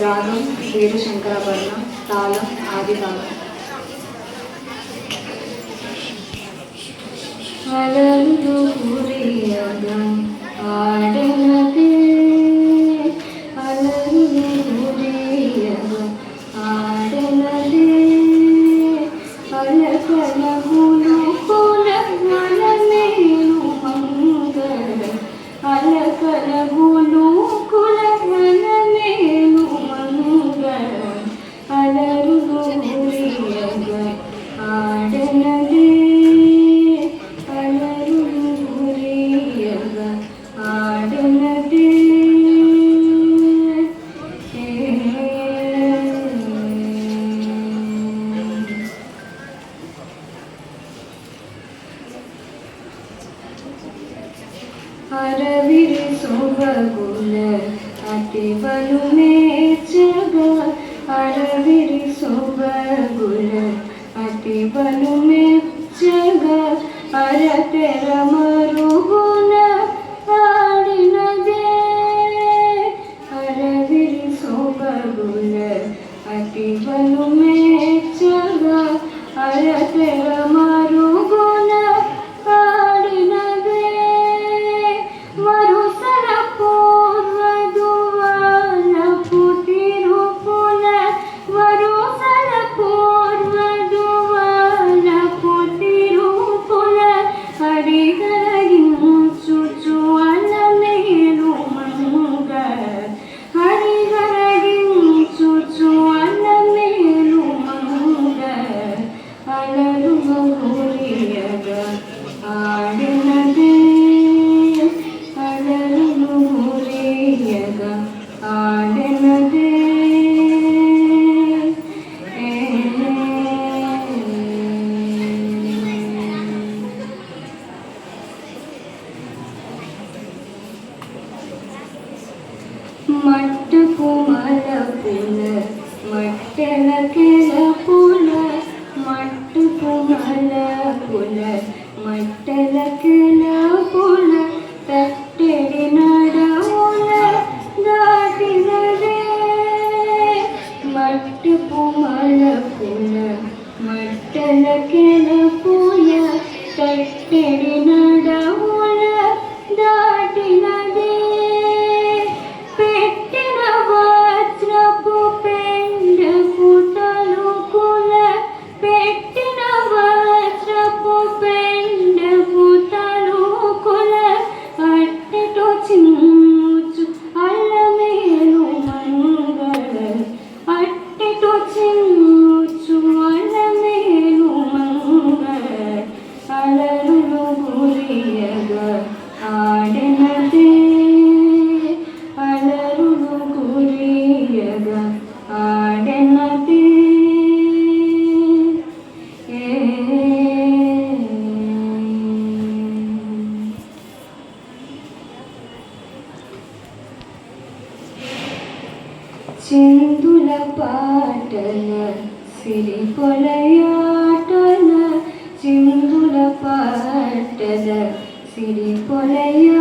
రాగం పేరు శంకరాభరణం తాళం ఆది భాగం കുല അതിവനുമേച്ചുക അളവിരി സുബകുല അതിവനുമേ Hari. ಕೆಲ ಮಟ್ಟಲ ಕೆಲ ಪುಲ ಮಟ್ಟು ಕುಮಲ ಕುಲ ಮಟ್ಟಲ ಕೆಲ ಪುಲ ತಟ್ಟೆಡಿ ನಡೋಲ ದಾಟಿದರೆ ಮಟ್ಟು ಕುಮಲ ಕುಲ ಮಟ್ಟಲ ಕೆಲ ಪುಲ ತಟ್ಟೆಡಿ ചെന്തുല പാട്ടന സിരി കൊലയാട്ടന ചെന്തുല പാട്ടന സിരി കൊലയാ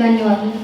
ధన్యవాదాలు